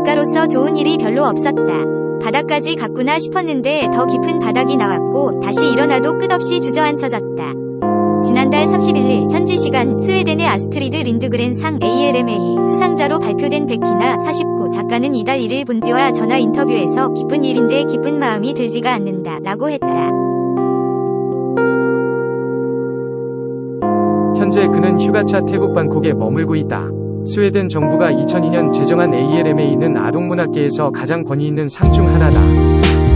작가로서 좋은 일이 별로 없었다. 바닥까지 갔구나 싶었는데 더 깊은 바닥이 나왔고 다시 일어나도 끝없이 주저앉혀졌다. 지난달 31일 현지 시간 스웨덴의 아스트리드 린드그렌 상 ALMA 수상자로 발표된 베키나 49 작가는 이달 1일 본지와 전화 인터뷰에서 기쁜 일인데 기쁜 마음이 들지가 않는다 라고 했다. 현재 그는 휴가차 태국 방콕에 머물고 있다. 스웨덴 정부가 2002년 제정한 ALMA는 아동문학계에서 가장 권위 있는 상 중 하나다.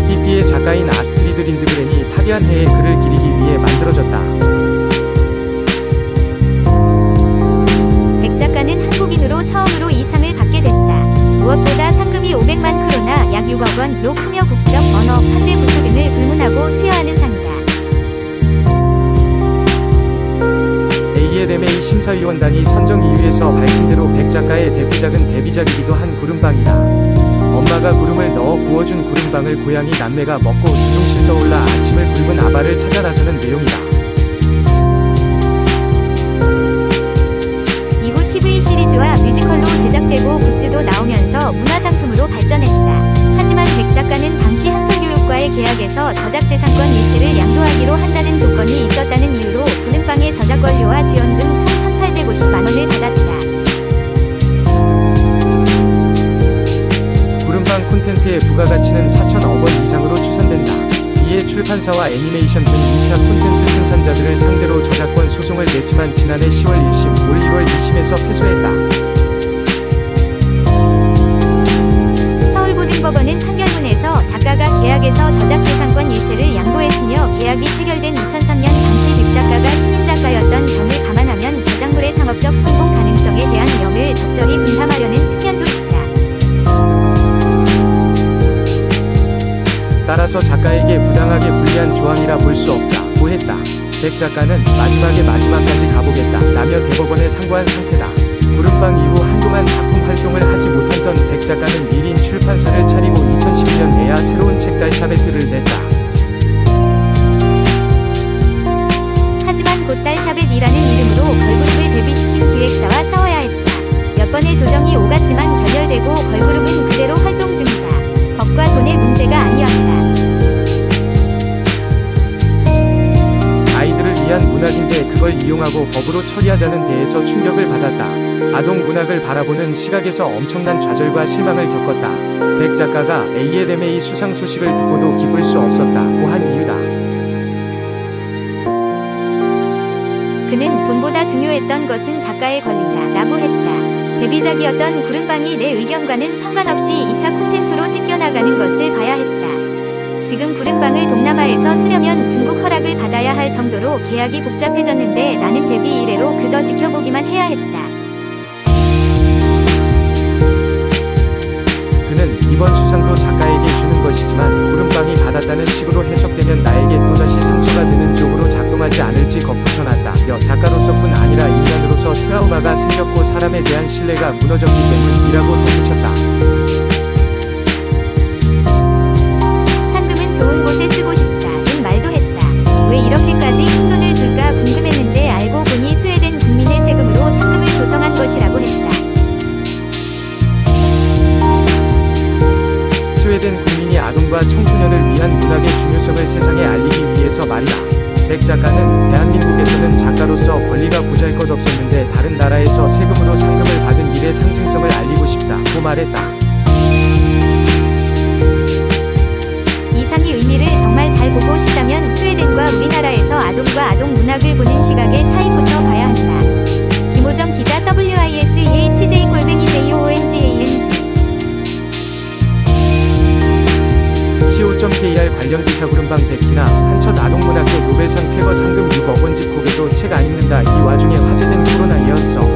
PP의 작가인 아스트리드 린드그렌이 타비한 해에 글을 기리기 위해 만들어졌다. ALMA 심사위원단이 선정 이유에서 밝힌 대로 백 작가의 데뷔작은 데뷔작이기도 한 구름빵이다. 엄마가 구름을 넣어 구워준 구름빵을 고양이 남매가 먹고 두둥실 떠올라 아침을 굶은 아바를 찾아 나서는 내용이다. 이후 TV 시리즈와 뮤지컬로 제작되고 굿즈도 나오면서 문화상품으로 발전했다. 하지만 백 작가는 당시 한솔교육과의 계약에서 저작재산권 일체를 양도하기로 한다는 조건이 있었다는 이유로 구름빵의 저작권료와 콘텐츠의 부가가치는 4천억 원 이상으로 추산된다. 이에 출판사와 애니메이션 등 2차 콘텐츠 생산자들을 상대로 저작권 소송을 냈지만 지난해 10월 1심, 올 1월 2심에서 패소했다. 서울고등법원은 판결문에서 작가가 계약에서 저작재산권 일체를 양도했으며 계약이 체결된 2003년 당시 백 작가가 작가에게 부당하게 불리한 조항이라 볼 수 없다 고 했다. 백 작가는 마지막에 마지막까지 가보겠다 라며 대법원에 상고한 상태다. 구름빵 이후 한동안 작품 활동을 하지 못했던 백 작가는 미린 출판사를 차리고 위한 문학인데 그걸 이용하고 법으로 처리하자는 데에서 충격을 받았다. 아동 문학을 바라보는 시각에서 엄청난 좌절과 실망을 겪었다. 백 작가가 ALMA 수상 소식을 듣고도 기쁠 수 없었다고 한 이유다. 그는 돈보다 중요했던 것은 작가의 권리다 라고 했다. 데뷔작이었던 구름빵이 내 의견과는 상관없이 2차 콘텐츠로 찢겨나가는 것을 봐야 했다. 지금 구름빵을 동남아에서 쓰려면 중국 허락을 받아야 할 정도로 계약이 복잡해졌는데 나는 데뷔 이래로 그저 지켜보기만 해야 했다. 그는 이번 수상도 작가에게 주는 것이지만 구름빵이 받았다는 식으로 해석되면 나에게 또다시 상처가 되는 쪽으로 작동하지 않을지 겁부쳐놨다며 작가로서뿐 아니라 인간으로서 트라우마가 생겼고 사람에 대한 신뢰가 무너졌기 때문이라고 덧붙였다. 스웨덴 국민이 아동과 청소년을 위한 문학의 중요성을 세상에 알리기 위해서 말이다. 백 작가는 대한민국에서는 작가로서 권리가 보잘 것 없었는데 다른 나라에서 세금으로 상금을 받은 일의 상징성을 알리고 싶다 고 말했다. 이 상의 의미를 정말 잘 보고 싶다면 스웨덴과 우리나라에서 아동과 아동 문학을 보는 시각의 차이 co.kr 관련 기사 구름방 백기나 한첫 아동문학계 노벨상 쾌거 상금 6억 원 집콕에도 책 안 읽는다 이 와중에 화제된 코로나이었어.